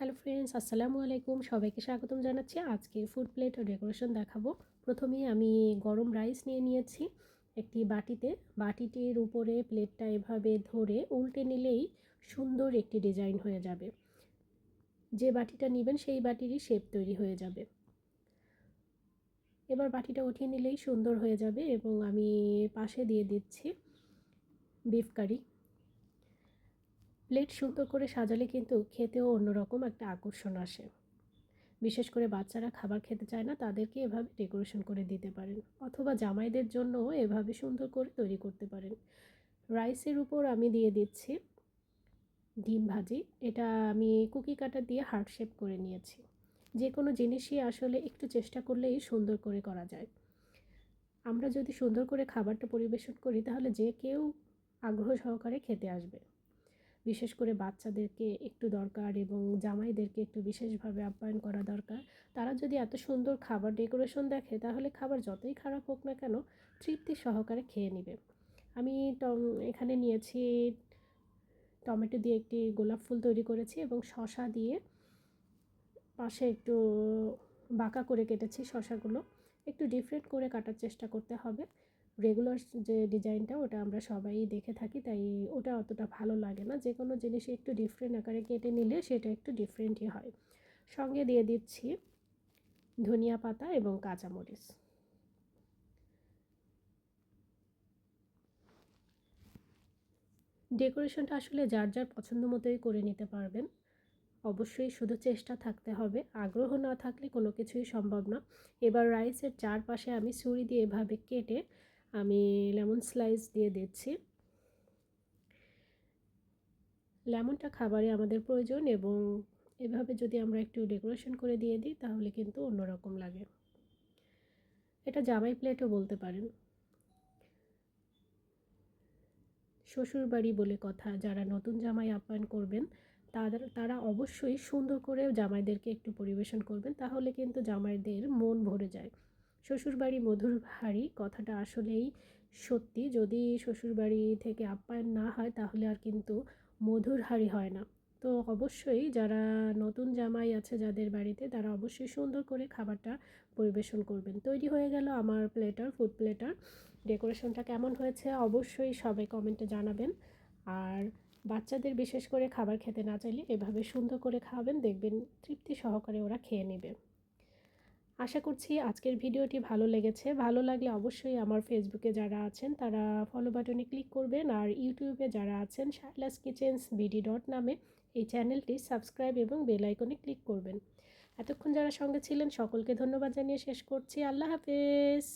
Hello friends, আসসালামু আলাইকুম। সবাইকে স্বাগতম জানাচ্ছি। আজকে ফুড প্লেট ও ডেকোরেশন দেখাবো। প্রথমেই আমি গরম রাইস নিয়ে নিয়েছি একটি বাটিতে। বাটিটির উপরে প্লেটটা এভাবে ধরে উল্টে নিলেই সুন্দর একটি ডিজাইন হয়ে যাবে। যে বাটিটা নেবেন, সেই বাটিরই শেপ তৈরি হয়ে যাবে। এবার বাটিটা উঠিয়ে নিলেই সুন্দর হয়ে যাবে এবং আমি পাশে দিয়ে দিচ্ছি বিফ কারি প্লেট সুন্দর করে সাজালে কিন্তু খেতেও অন্যরকম একটা আকর্ষণ আসে। বিশেষ করে বাচ্চারা খাবার খেতে চায় না, তাদেরকে এভাবে ডেকোরেশন করে দিতে পারেন অথবা জামাইদের জন্য এভাবে সুন্দর করে তৈরি করতে পারেন। রাইসের উপর আমি দিয়ে দিচ্ছি ডিম ভাজি। এটা আমি কুকি কাটার দিয়ে হার্ট শেপ করে নিয়েছি। যে কোনো জিনিসই আসলে একটু চেষ্টা করলেই সুন্দর করে করা যায়। আমরা যদি সুন্দর করে খাবারটা পরিবেশন করি, তাহলে যে কেউ আগ্রহ সহকারে খেতে আসবে। বিশেষ করে বাচ্চাদেরকে একটু দরকার এবং জামাইদেরকে একটু বিশেষভাবে আপ্যায়ন করা দরকার। তারা যদি এত সুন্দর খাবার ডেকোরেশন দেখে, তাহলে খাবার যতই খারাপ হোক না কেন তৃপ্তি সহকারে খেয়ে নেবে। আমি এখানে নিয়েছি টমেটো দিয়ে একটি গোলাপ ফুল তৈরি করেছি এবং শশা দিয়ে পাশে একটু বাঁকা করে কেটেছি শশাগুলো একটু ডিফারেন্ট করে কাটার চেষ্টা করতে হবে। রেগুলার যে ডিজাইনটা ওটা আমরা সবাই দেখে থাকি। তাই ওটা অতটা ভালো লাগে না। যে কোনো জিনিস একটু ডিফারেন্ট আকারে কেটে নিলে সেটা একটু ডিফারেন্টই হয়। সঙ্গে দিয়ে দিচ্ছি ধনিয়া পাতা এবং কাঁচামরিচ। ডেকোরেশনটা আসলে যার যার পছন্দ মতোই করে নিতে পারবেন। অবশ্যই শুধু চেষ্টা থাকতে হবে। আগ্রহ না থাকলে কোনো কিছুই সম্ভব না। এবার রাইসের চারপাশে আমি ছুরি দিয়ে এভাবে কেটে আমি লেমন স্লাইস দিয়ে দিচ্ছি। লেমনটা খাবারে আমাদের প্রয়োজন এবং এভাবে যদি আমরা একটু ডেকোরেশন করে দিয়ে দিই, তাহলে কিন্তু অন্যরকম লাগে। এটা জামাই প্লেটও বলতে পারেন। শ্বশুর বাড়ি বলে কথা, যারা নতুন জামাই আপ্যায়ন করবেন, তাদের, তারা অবশ্যই সুন্দর করে জামাইদেরকে একটু পরিবেশন করবেন, তাহলে কিন্তু জামাইদের মন ভরে যায়। শ্বশুরবাড়ি মধুর হাড়ি কথাটা আসলেই সত্যি। যদি শ্বশুরবাড়ি থেকে আপ্যায়ন না হয়, তাহলে আর কিন্তু মধুর হাড়ি হয় না। তো অবশ্যই যারা নতুন জামাই আছে যাদের বাড়িতে, তারা অবশ্যই সুন্দর করে খাবারটা পরিবেশন করবেন। তৈরি হয়ে গেল আমার প্লেটার ফুড প্লেটার ডেকোরেশনটা কেমন হয়েছে অবশ্যই সবাই কমেন্টে জানাবেন। আর বাচ্চাদের বিশেষ করে খাবার খেতে না চাইলে এভাবে সুন্দর করে খাওয়াবেন, দেখবেন তৃপ্তি সহকারে ওরা খেয়ে নেবে। আশা করছি আজকের ভিডিওটি ভালো লেগেছে। ভালো লাগলে অবশ্যই আমার ফেসবুকে যারা আছেন তারা ফলো বাটনে ক্লিক করবেন আর ইউটিউবে যারা আছেন শার্লাস কিচেন্স বিডি ডট নামে এই চ্যানেলটি সাবস্ক্রাইব এবং বেলাইকনে ক্লিক করবেন। এতক্ষণ যারা সঙ্গে ছিলেন সকলকে ধন্যবাদ জানিয়ে শেষ করছি। আল্লাহ হাফেজ।